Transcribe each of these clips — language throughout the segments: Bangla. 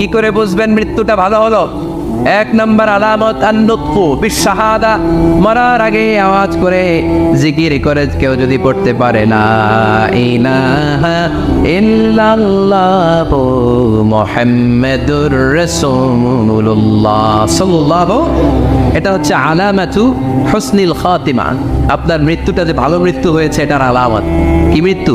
কি করে বুঝবেন মৃত্যুটা ভালো হলো? এক নম্বর আলামত আন্নুৎফু বিশাহাদা মরার আগে আওয়াজ করে জিকির করে কেউ যদি পড়তে পারে না ইলাহা ইল্লাল্লাহু রাসূলুল্লাহ সাল্লাল্লাহু, এটা হচ্ছে আলামাতু হুসনিল খাতিমা। আপনার মৃত্যুটা যে ভালো মৃত্যু হয়েছে, এটার আলামত। কি মৃত্যু?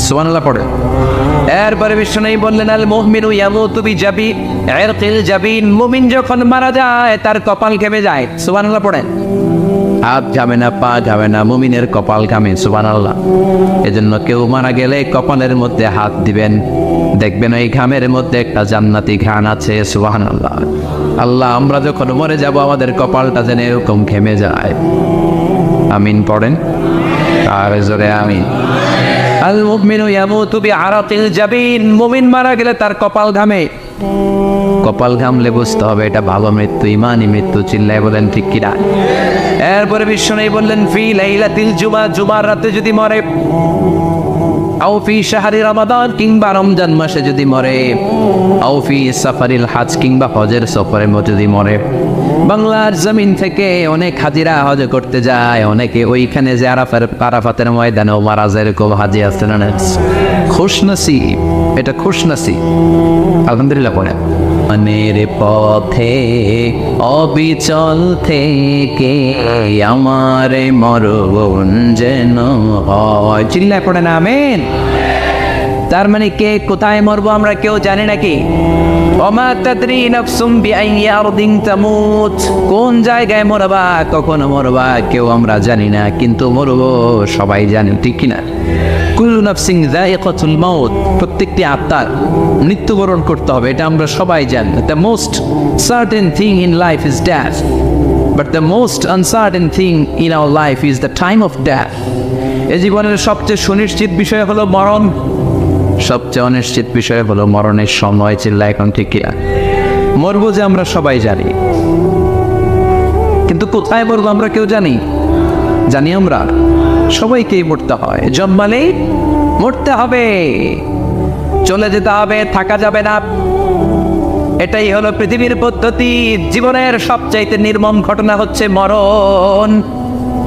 সুবহানাল্লাহ, পড়ে। এরপরে বিষ্ণু বললেন, আল মুমিনু ইয়ামুতু বিজাবি ইরকিল জাবিন। মুমিন যখন মারা যায়, তার কপাল ঘেমে যায়। সুবহানাল্লাহ, পড়েন। হাত ঘামে না, পা ঘামে না, মুমিনের কপাল ঘামে, সুবহানাল্লাহ। এজন্য কেউ মারা গেলে কপালের মধ্যে হাত দিবেন। দেখবেন ওই ঘামের মধ্যে একটা জান্নাতি ঘান আছে, সুবহানাল্লাহ। আল্লাহ, আমরা যখন মরে যাব, আমাদের কপালটা যেন এরকম ঘেমে যায়। আমিন, পড়েন। আর জোরে আমিন। মারা গেলে তার কপাল ঘামে। কপাল ঘামলে বুঝতে হবে এটা ভালো মৃত্যু ইমানি মৃত্যু, চিল্লায় বলেন ঠিক কিনা। এরপরে বিষ্ণু বললেন, ফি লাইলাতিল জুমা, জুমার রাতে যদি মরে, আও ফি রমাদান, কিংবা রমজান মাসে যদি মরে, আও ফি সাফারিল হাজ, কিংবা হজের সফরে যদি মরে। বাংলার জমিন থেকে অনেক হাজিরা হজ করতে যায়। অনেকে ওইখানে যে আরাফের, আরাফাতের ময়দানেও মারা যায় এরকম হাজি না খুশনসি এটা খুশনসি আলহামদুলিল্লাহ পড়ে মনের পথে, অবিচল থেকে আমার মরণ যেন হয়। চিল্লায় পড়ে না আমেন। তার মানে কে কোথায় মরবো আমরা কেউ জানি নাকি? ওমা তাদরি নাফসুম বিআইয়ি আরদিন তামুত। কোন জায়গায় মরবা, কখন মরবা কেউ আমরা জানি না, কিন্তু মরবো সবাই জানে, ঠিক কি না কুল্লু নাফসিং যায়িকাতুল মাউত, প্রত্যেকটি আত্মার মৃত্যুবরণ করতে হবে, এটা আমরা সবাই জানি। The most certain thing in life is death but the most uncertain thing in our life is the time of death এ জীবনের সবচেয়ে সুনিশ্চিত বিষয় হলো মরণ। সবচেয়ে অনিশ্চিত বিষয় হলো মরণের সময় চিল্লা এখন ঠিক কিনা মরবো যে আমরা সবাই জানি। কিন্তু কোথায় মরবো আমরা কেউ জানি? জানি আমরা। সবাইকেই মরতে হয়। জন্মালেই মরতে হবে। চলে যেতে হবে, থাকা যাবে না। এটাই হলো পৃথিবীর পদ্ধতি। জীবনের সবচাইতে নির্মম ঘটনা হচ্ছে মরণ।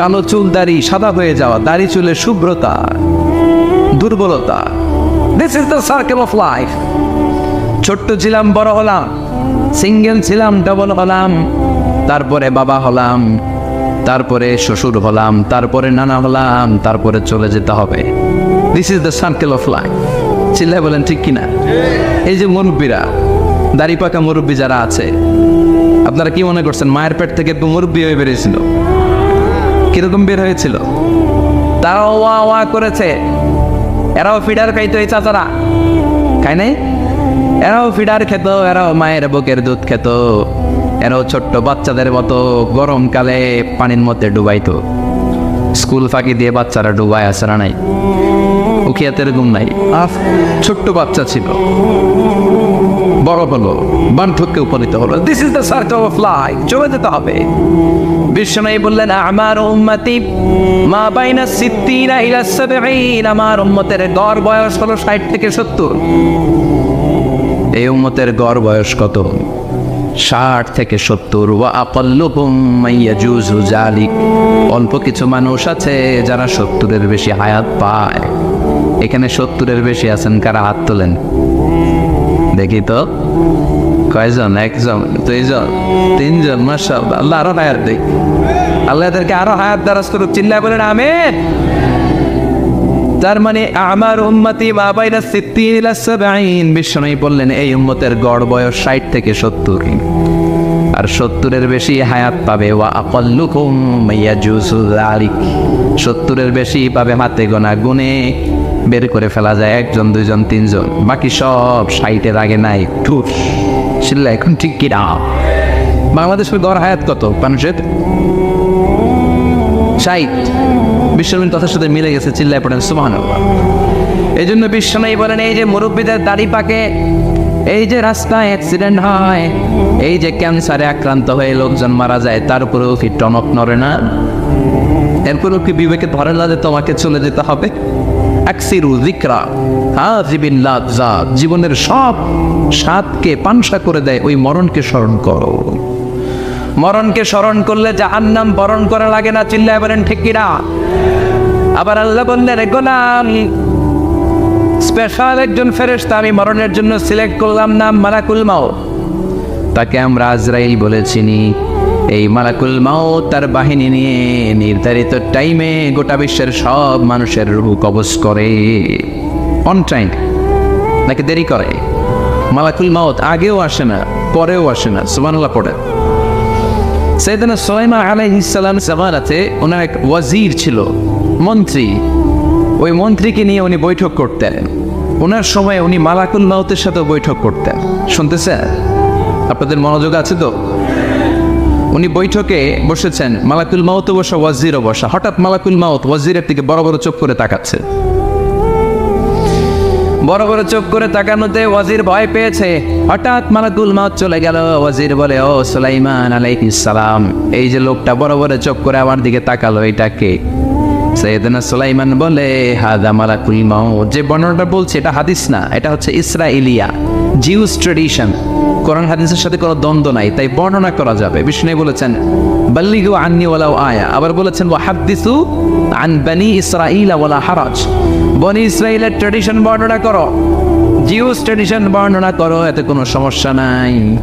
কালো চুল দাড়ি, সাদা হয়ে যাওয়া দাড়ি চুলের শুভ্রতা, দুর্বলতা। This is the circle of life ছোট্ট ছিলাম, বড় হলাম। সিঙ্গেল ছিলাম ডবল হলাম। তারপরে বাবা হলাম। তারপরে শ্বশুর হলাম। তারপরে নানা হলাম। তারপরে চলে যেতে হবে। This is the circle of life চিল্লায় বলেন, ঠিক কিনা? এই যে মুরব্বীরা, দাড়ি পাকা মুরব্বী যারা আছে, আপনারা কি মনে করছেন, মায়ের পেট থেকে একটু মুরব্বী হয়ে বেরিয়েছিল? কীরকম বের হয়েছিল? তারাও ওয়া ওয়া করেছে। এরাও ফিডার খাইতো এই চাচারা। খাই নাই? এরাও ফিডার খেত, এরাও মায়ের বুকের দুধ খেত। এরাও ছোট্ট বাচ্চাদের মতো গরমকালে পানির মধ্যে ডুবাইতো। স্কুল ফাঁকি দিয়ে বাচ্চারা ডুবায় আসে না নাই? উখিয়াতে এরকম নাই। আফ ছোট্ট বাচ্চা ছিল। বড় হলো বার্ধক্যে উপনীত হলো। This is the circle of life চলে যেতে হবে। বিশ্বনবী বললেন, আমার উম্মতি, মা বাইনা সিদ্দিনা ইলা সাবঈন, আমার উম্মতের গড় বয়স হলো 60 থেকে 70 এই উম্মতের গড় বয়স কত? ষাট থেকে সত্তর। ওয়া আকাল্লুহুম মাইয়াজুজু জালিক অল্প কিছু মানুষ আছে যারা সত্তরের বেশি হায়াত পায়। এখানে সত্তরের বেশি আছেন, কারা হাত তোলেন? দেখি তো। কয়জন? একজন, দুইজন, তিনজন মাসাল আল্লাহ আরও হায়াত দেই। আল্লাহ এদেরকে আরও হায়াত দ্বারাজ করুক। চিল্লায় বলেন, আমেন। তার মানে আমার উম্মতি বিশ্বনবী বললেন, এই উম্মতের গড় বয়স 60 থেকে 70 আর সত্তরের বেশি হায়াত পাবে, ওয়া আকাল্লুকুম ইয়াজুসু যালিক। বেশি পাবে হাতে গোনা গুনে বের করে ফেলা যায়, একজন, দুইজন, তিনজন। বাকি সব সাইটের আগে নাই ঠুস শিল্লা এখন ঠিক কি না বাংলাদেশের গড় হায়াত কত মানুষের? ষাট বিশ্বনবীর কথার সাথে মিলে গেছে চিল্লায় পড়েন সুবহান এই জন্য বিশ্বনবী বলেন, এই যে মুরব্বীদের দাড়ি পাকে, এই যে রাস্তায় অ্যাক্সিডেন্ট হয়, এই যে ক্যান্সারে আক্রান্ত হয়ে লোকজন মারা যায়, তার উপরেও কি টনক নড়ে না? এরপরেও কি বিবেকে ধরে না যে তোমাকে চলে যেতে হবে? আকসিরু জিকরা হাজিবিন লাজ্জাত জীবনের সব স্বাদকে পানসা করে দেয় ওই মরণকে স্মরণ করো। মরণকে স্মরণ করলে জাহান্নাম বরণ করা লাগে না, চিল্লায় বলেন, ঠিক কিনা? আবার আল্লাহ বললেন গোলাম, স্পেশাল একজন ফেরেশতা, আমি মরণের জন্য সিলেক্ট করলাম নাম মালাকুল মাও তাকে আমরা আজরাইল বলে চিনি এই মালাকুল মাও তার বাহিনী নিয়ে নির্ধারিত টাইমে গোটা বিশ্বের সব মানুষের রূহ কবজ করে। অন টাইম নাকি দেরি করে? মালাকুল মাউত আগেও আসে না, পরেও আসে না, সুবহানাল্লাহ পড়ে সোলাইমা ওনার এক ওয়াজির ছিল, মন্ত্রী। ওই মন্ত্রীকে নিয়ে উনি বৈঠক করতেন। ওনার সময় উনি মালাকুল মাউতের সাথে বৈঠক করতেন। শুনতেছেন? আপনাদের মনোযোগ আছে তো? উনি বৈঠকে বসেছেন, মালাকুল মাউত বসা, ওয়াজিরও বসা। হঠাৎ মালাকুল মাউত ওয়াজিরের দিকে বড় বড় চোখ করে তাকাচ্ছে। বড় বড় চোখ করে তাকানোতে ওয়াজির ভয় পেয়েছে। হঠাৎ মালাকুল মাউত চলে গেল। ওয়াজির বলে, ও সুলাইমান আলাইহিস সালাম, এই যে লোকটা বড় বড় চোখ করে আমার দিকে তাকালো, এটা কে? সৈয়দনা সুলাইমান বলে, হাদা মালাকুল মাউত। যে বর্ণনাটা বলছে, এটা হাদিস না, এটা হচ্ছে ইসরাইলিয়া, জিউস ট্রেডিশন। কোরআন হাদিসের সাথে কোনো দ্বন্দ্ব নাই, তাই বর্ণনা করা যাবে। বিষ্ণু বলেছেন, বাল্লিগু আন্নি আয়া। আবার বলেছেন আন বানি ইসরাইল ওয়ালা হারাজ। বনি ইসরাইলের ট্রেডিশন বর্ণনা করো। জিউস ট্রেডিশন বর্ণনা করো, এতে কোনো সমস্যা নাই।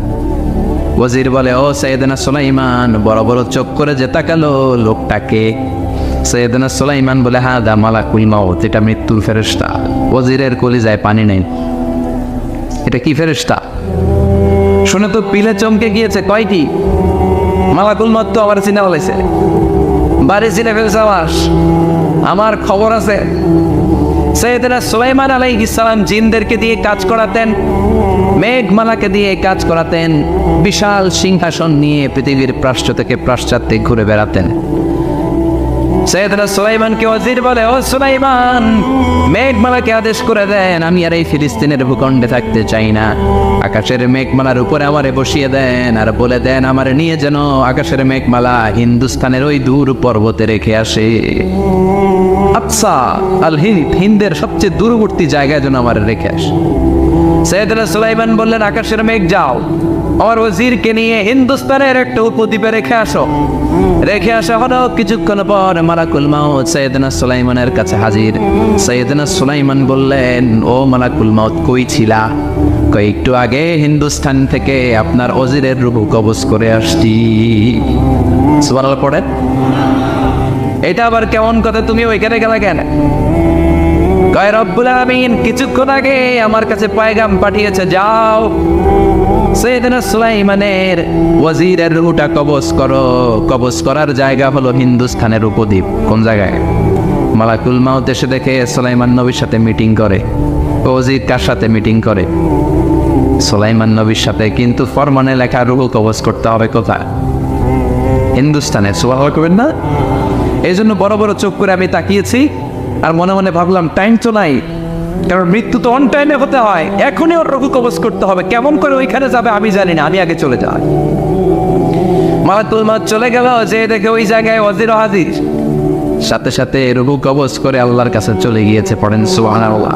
ওয়াজির বলে, ও সৈয়দনা সুলাইমান, বড় বড় চোখ করে যে তাকালো লোকটাকে। সৈয়দনা সুলাইমান বলে হ্যাঁ দা মালাকুল মাউত, এটা মৃত্যুর ফেরেশতা। ওয়াজিরের কলিজায় পানি নেই। এটা কি ফেরেশতা? শুনে তো পিলে চমকে গিয়েছে, কয়টি? মালাকুল মত তো আমার চিনা বলেছে বাড়ি চিনে ফেলছে আমার। আমার খবর আছে। সৈয়দনা সুলাইমান আলাইহিস সালাম জিনদেরকে দিয়ে কাজ করাতেন মেঘমালাকে দিয়ে কাজ করাতেন, বিশাল সিংহাসন নিয়ে পৃথিবীর প্রাশ্চ থেকে পাশ্চাত্যে ঘুরে বেড়াতেন। সৈয়দনা সুলাইমানকে ওয়াজির বলে, ও সুলাইমান, মেঘমালাকে আদেশ করে দেন, আমি আর এই ফিলিস্তিনের ভূখণ্ডে থাকতে চাই না। আকাশের মেঘমালার উপরে আমারে বসিয়ে দেন আর বলে দেন, আমার নিয়ে যেন আকাশের মেঘমালা হিন্দুস্তানের ওই দূর পর্বতে রেখে আসে। আচ্ছা আল হিন্দ হিন্দের সবচেয়ে দূরবর্তী জায়গায় যেন আমার রেখে আসে। সৈয়দনা সুলাইমান বললেন, আকাশের মেঘ যাও। আমার ওজিরকে নিয়ে হিন্দুস্তানের একটা উপদ্বীপে রেখে আসো। রেখে আসা হলো কিছুক্ষণ পর মালাকুল মাউত সৈয়দনা সুলাইমানের কাছে হাজির। সৈয়দনা সুলাইমান বললেন, ও মালাকুল মাউত, কই ছিলা? আগে হিন্দুস্তান থেকে আপনার ওজিরের রূপ কবজ করে আসছি। সুবহানাল্লাহ পড়েন। এটা আবার কেমন কথা? তুমি ওইখানে গেলা কেন? রব্বুল আলামিন, কিছুক্ষণ আগে আমার কাছে পয়গাম পাঠিয়েছে, যাও। সৈয়দনা সুলাইমানের ওয়াজিরের রুটা কবজ করো। কবজ করার জায়গা হলো হিন্দুস্থানের উপদ্বীপ। কোন জায়গায়? মালাকুল মাউত এসে দেখে সুলাইমান নবীর সাথে মিটিং করে। ওয়াজির কার সাথে মিটিং করে? সুলাইমান নবীর সাথে, কিন্তু ফরমানে লেখা রুহু কবজ করতে হবে কোথায়? হিন্দুস্তানে সুবাহ করবেন না? এই জন্য বড় বড় চোখ করে আমি তাকিয়েছি। আর মনে মনে ভাবলাম টাইম তো নাই, কারণ মৃত্যু তো অন টাইমে হতে হয়। এখনই ওর রঘু কবচ করতে হবে। কেমন করে ওইখানে যাবে আমি জানি না, আমি আগে চলে যাই। মালাকুল মাত চলে গেল, যে দেখে ওই জায়গায় অজির হাজির। সাথে সাথে রঘু কবচ করে আল্লাহর কাছে চলে গিয়েছে, পড়েন সুবহানাল্লাহ।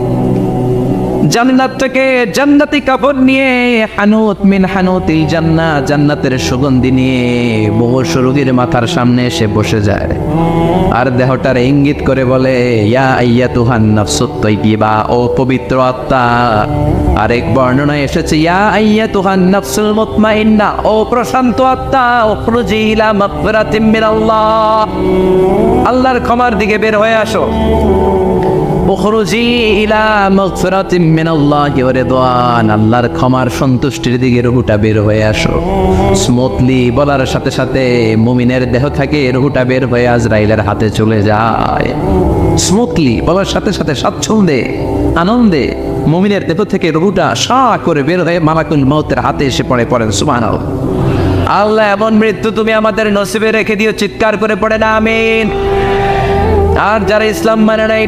জান্নাত থেকে জান্নাতি কাপড় নিয়ে হানুত মিন হানুতিল জান্নাত জান্নাতের সুগন্ধি নিয়ে মুমূর্ষ রোগীর মাথার সামনে এসে বসে যায়। আর দেহটার ইঙ্গিত করে বলে, ইয়া আইয়া তুহান নাফসুত তাইয়িবা ও পবিত্র আত্মা। আরেক বর্ণনায় এসেছে, ইয়া আইয়া তুহান নাফসুল মুতমাইন্না, ও প্রশান্ত আত্মা, উখরুজি ইলা মাগফিরাতিম মিনাল্লাহ। আল্লাহর ক্ষমার দিকে বের হয়ে আসো। উখরুজি ইলা মাগফিরাতিম মিনাল্লাহি ওয়া রিদওয়ান। আল্লাহর ক্ষমার সন্তুষ্টির দিকে রুহুটা বের হয়ে আসো। স্মুথলি বলার সাথে সাথে মুমিনের দেহ থেকে রুহুটা বের হয়ে আজরাইলের হাতে চলে যায়। স্মুথলি বলার সাথে সাথে স্বাচ্ছন্দ্যে, আনন্দে মুমিনের দেহ থেকে রুহুটা সা করে বের হয়ে মালাকুল মৌতের হাতে এসে পড়ে, পড়েন, সুবহানাল্লাহ। আল্লাহ, এমন মৃত্যু তুমি আমাদের নসিবে রেখে দিও, চিৎকার করে পড়ে না, আমিন। আর যারা ইসলাম মানে নাই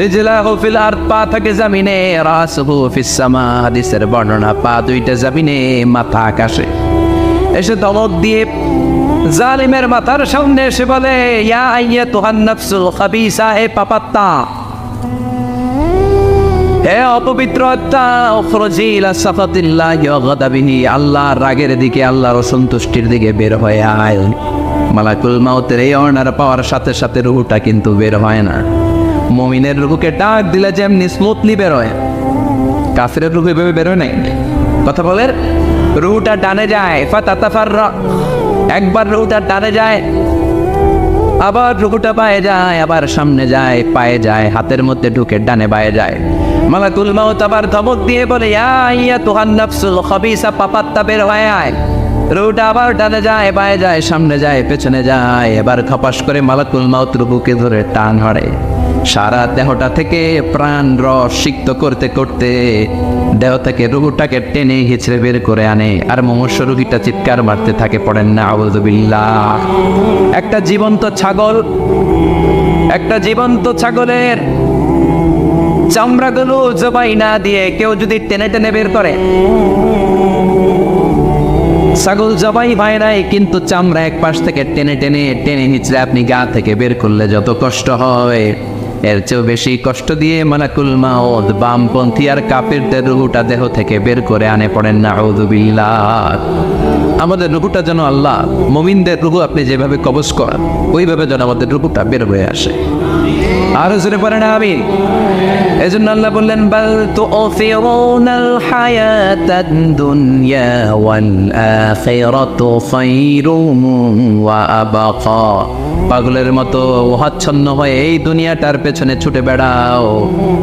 রিজলাহু ফিল আরদ, পা থাকে জমিনে, রাসহু ফিস সামা, হাদিসের বর্ণনা, পা দুইটা জমিনে, মাথা আকাশে। এসে দমক দিয়ে জালিমের মাথার সামনে এসে বলে, ইয়া আইয়া তুহান নাফসুল খাবিসা হে পাপাত্তা হে অপবিত্র আত্মা, উখরজি ইলা সাফাতিল্লাহি গাদাবিহি, আল্লাহর রাগের দিকে, আল্লাহর অসন্তুষ্টির দিকে বের হয়ে আয়। মালাকুল মাউতের এই অর্ডার পাওয়ার সাথে সাথে রুহুটা কিন্তু বের হয় না। মমিনের রুহুকে ডাক দিলে যেমনি স্মুথলি বের হয় কাফিরের রুহু এভাবে বেরোয় নাই। কথা বলেন রুহুটা ডানে যায় ফাতাতাফার একবার রুহুটা ডানে যায়, আবার রুকুটা পায়ে যায়, আবার সামনে যায়, পায়ে যায়, হাতের মধ্যে ঢুকে ডানে বায়ে যায়। মালাকুল মাউত আবার ধমক দিয়ে বলে, ইয়া ইয়া তুহান নাফসুল খাবিসা, পাপাত্তা বের হয়ে আয়। রুটা আবার ডানে যায়, বায়ে যায়, সামনে যায়, পেছনে যায়, এবার খপাস করে মালাকুল মাউত রুবুকে ধরে টান হড়ে সারা দেহটা থেকে প্রাণ রস সিক্ত করতে করতে দেহ থেকে রুহুটাকে টেনে হিচড়ে বের করে আনে। আর মমস্য রুগীটা চিৎকার মারতে থাকে, পড়েন না আবুদুবিল্লাহ একটা জীবন্ত ছাগল, একটা জীবন্ত ছাগলের চামড়াগুলো জবাই না দিয়ে কেউ যদি টেনে টেনে বের করে। ছাগল জবাই হয় নাই, কিন্তু চামড়া এক পাশ থেকে টেনে টেনে টেনে হিচড়ে আপনি গা থেকে বের করলে যত কষ্ট হয়। এর চেয়েও বেশি কষ্ট দিয়ে মালাকুল মাউদ বামপন্থী আর কাপেরদের রুহুটা দেহ থেকে বের করে আনে পড়েন না আমাদের রুহুটা যেন আল্লাহ, মমিনদের রুহু আপনি যেভাবে কবজ করেন, ওইভাবে যেন আমাদের রুহুটা বের হয়ে আসে। আরও জোরে পড়েন আমি এজন্য আল্লাহ বললেন, বাল তুফিরুনাল হায়াতাদ দুনিয়া ওয়াল আখিরাতু খায়রুম ওয়া আবাকা। পাগলের মতো ওহাচ্ছন্ন হয়ে এই দুনিয়াটার পেছনে ছুটে বেড়াও।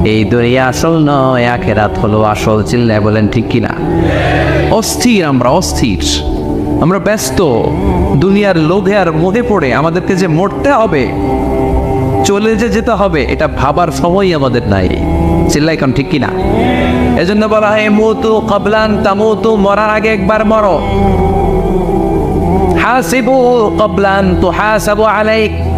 এই দুনিয়া আসল নয়, আখেরাত হলো আসল। চিল্লায় বলেন, ঠিক কিনা অস্থির আমরা অস্থির। আমরা ব্যস্ত। দুনিয়ার লোভে আর মোহে পড়ে আমাদেরকে যে মরতে হবে, চলে যে যেতে হবে, এটা ভাবার সময় আমাদের নাই। চিল্লাই কারণ ঠিক কিনা এজন্য বলা হয়, মুতু কবলান তামুতু, মরার আগে একবার মরো। হাসিবু কবলান তো হাসাবু আলাইক।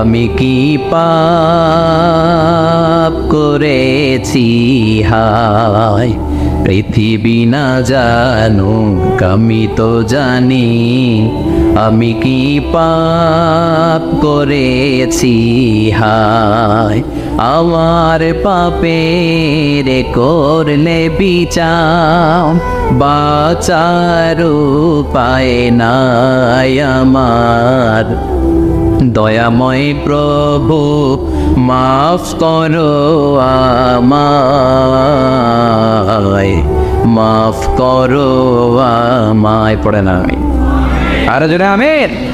আমি কি পাপ করেছি? হায়, পৃথিবী না জানুক, আমি তো জানি। আমি কি পাপ করেছি? হায়, আমার পাপের করলে বিচার বাচার উপায় নাই আমার। দয়াময় প্রভু মাফ করো আমায় মাফ করো আমায়। পড়ে না আমি। আরও জোরে আমিন।